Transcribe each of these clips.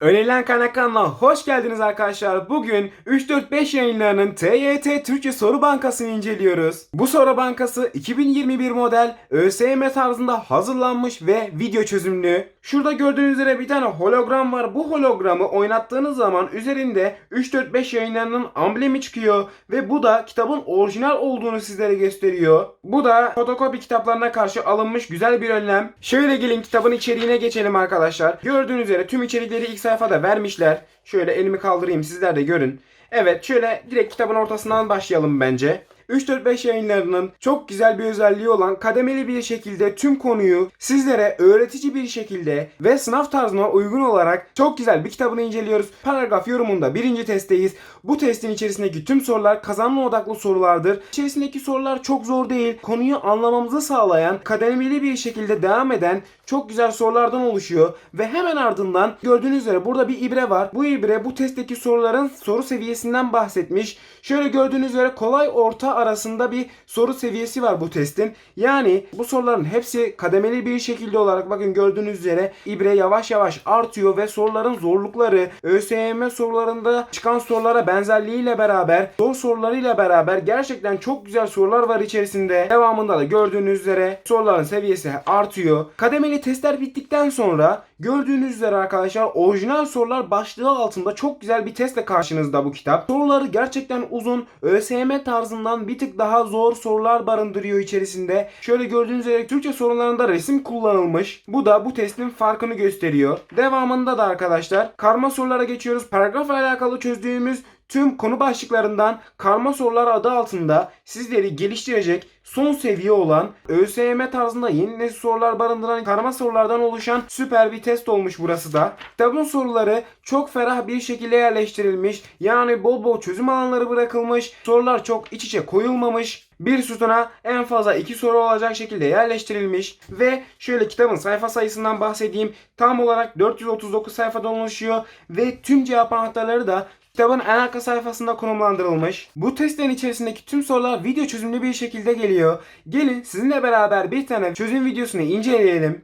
Önerilen kaynak kanalına hoş geldiniz arkadaşlar. Bugün 345 yayınlarının TYT Türkçe Soru Bankası'nı inceliyoruz. Bu soru bankası 2021 model ÖSYM tarzında hazırlanmış ve video çözümlü. Şurada gördüğünüz üzere bir tane hologram var. Bu hologramı oynattığınız zaman üzerinde 345 yayınlarının amblemi çıkıyor ve bu da kitabın orijinal olduğunu sizlere gösteriyor. Bu da fotokopi kitaplarına karşı alınmış güzel bir önlem. Şöyle gelin kitabın içeriğine geçelim arkadaşlar. Gördüğünüz üzere tüm içerikleri ilk sayfada vermişler. Şöyle elimi kaldırayım sizler de görün. Evet şöyle direkt kitabın ortasından başlayalım bence. 345 yayınlarının çok güzel bir özelliği olan kademeli bir şekilde tüm konuyu sizlere öğretici bir şekilde ve sınav tarzına uygun olarak çok güzel bir kitabını inceliyoruz. Paragraf yorumunda birinci testteyiz. Bu testin içerisindeki tüm sorular kazanma odaklı sorulardır. İçerisindeki sorular çok zor değil. Konuyu anlamamızı sağlayan, kademeli bir şekilde devam eden çok güzel sorulardan oluşuyor ve hemen ardından gördüğünüz üzere burada bir ibre var. Bu ibre bu testteki soruların soru seviyesinden bahsetmiş. Şöyle gördüğünüz üzere kolay orta arasında bir soru seviyesi var bu testin. Yani bu soruların hepsi kademeli bir şekilde olarak bakın gördüğünüz üzere ibre yavaş yavaş artıyor ve soruların zorlukları ÖSYM sorularında çıkan sorulara benzerliğiyle beraber zor sorularıyla beraber gerçekten çok güzel sorular var içerisinde. Devamında da gördüğünüz üzere soruların seviyesi artıyor. Kademeli testler bittikten sonra gördüğünüz üzere arkadaşlar orijinal sorular başlığı altında çok güzel bir testle karşınızda bu kitap. Soruları gerçekten uzun ÖSYM tarzından bir tık daha zor sorular barındırıyor içerisinde. Şöyle gördüğünüz üzere Türkçe sorularında resim kullanılmış. Bu da bu testin farkını gösteriyor. Devamında da arkadaşlar karma sorulara geçiyoruz. Paragrafla alakalı çözdüğümüz tüm konu başlıklarından karma sorular adı altında sizleri geliştirecek son seviye olan ÖSYM tarzında yeni nesil sorular barındıran karma sorulardan oluşan süper bir test olmuş burası da. Kitabın soruları çok ferah bir şekilde yerleştirilmiş. Yani bol bol çözüm alanları bırakılmış. Sorular çok iç içe koyulmamış. Bir sütuna en fazla iki soru olacak şekilde yerleştirilmiş ve şöyle kitabın sayfa sayısından bahsedeyim. Tam olarak 439 sayfadan oluşuyor ve tüm cevap anahtarları da kitabın en arka sayfasında konumlandırılmış. Bu testlerin içerisindeki tüm sorular video çözümlü bir şekilde geliyor. Gelin sizinle beraber bir tane çözüm videosunu inceleyelim.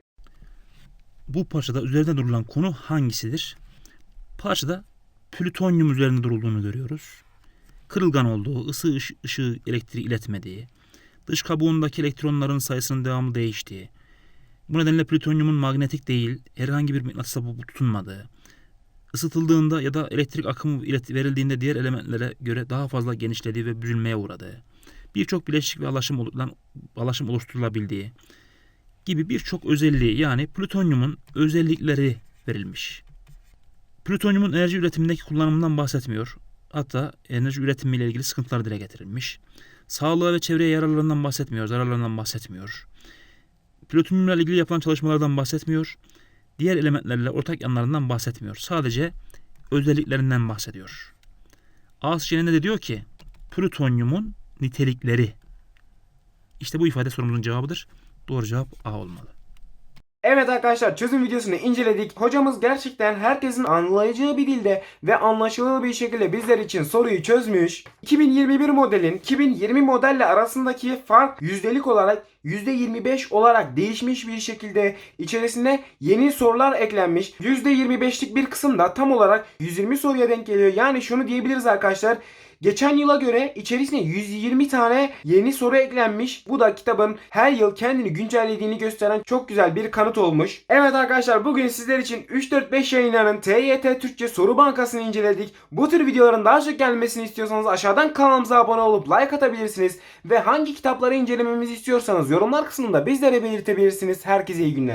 Bu parçada üzerinde durulan konu hangisidir? Parçada plütonyum üzerinde durulduğunu görüyoruz. Kırılgan olduğu, ısı ışı- ışığı elektriği iletmediği, dış kabuğundaki elektronların sayısının devamlı değiştiği, bu nedenle plütonyumun manyetik değil, herhangi bir mıknatısa tutunmadığı, ısıtıldığında ya da elektrik akımı verildiğinde diğer elementlere göre daha fazla genişlediği ve büzülmeye uğradığı, birçok bileşik ve alaşım, alaşım oluşturulabildiği, gibi birçok özelliği yani plütonyumun özellikleri verilmiş. Plütonyumun enerji üretimindeki kullanımından bahsetmiyor. Hatta enerji üretimiyle ilgili sıkıntılar dile getirilmiş. Sağlığa ve çevreye yararlarından bahsetmiyor, zararlarından bahsetmiyor. Plütonyumla ilgili yapılan çalışmalardan bahsetmiyor. Diğer elementlerle ortak yanlarından bahsetmiyor. Sadece özelliklerinden bahsediyor. A de diyor ki plütonyumun nitelikleri. İşte bu ifade sorumuzun cevabıdır. Doğru cevap A olmalı. Evet arkadaşlar çözüm videosunu inceledik. Hocamız gerçekten herkesin anlayacağı bir dilde ve anlaşılır bir şekilde bizler için soruyu çözmüş. 2021 modelin 2020 modelle arasındaki fark yüzdelik olarak %25 olarak değişmiş bir şekilde içerisine yeni sorular eklenmiş. %25'lik bir kısım da tam olarak 120 soruya denk geliyor. Yani şunu diyebiliriz arkadaşlar. Geçen yıla göre içerisine 120 tane yeni soru eklenmiş. Bu da kitabın her yıl kendini güncellediğini gösteren çok güzel bir kanıt olmuş. Evet arkadaşlar bugün sizler için 3-4-5 yayınlarının TYT Türkçe soru bankasını inceledik. Bu tür videoların daha çok gelmesini istiyorsanız aşağıdan kanalımıza abone olup like atabilirsiniz. Ve hangi kitapları incelememizi istiyorsanız yorumlar kısmında bizlere belirtebilirsiniz. Herkese iyi günler.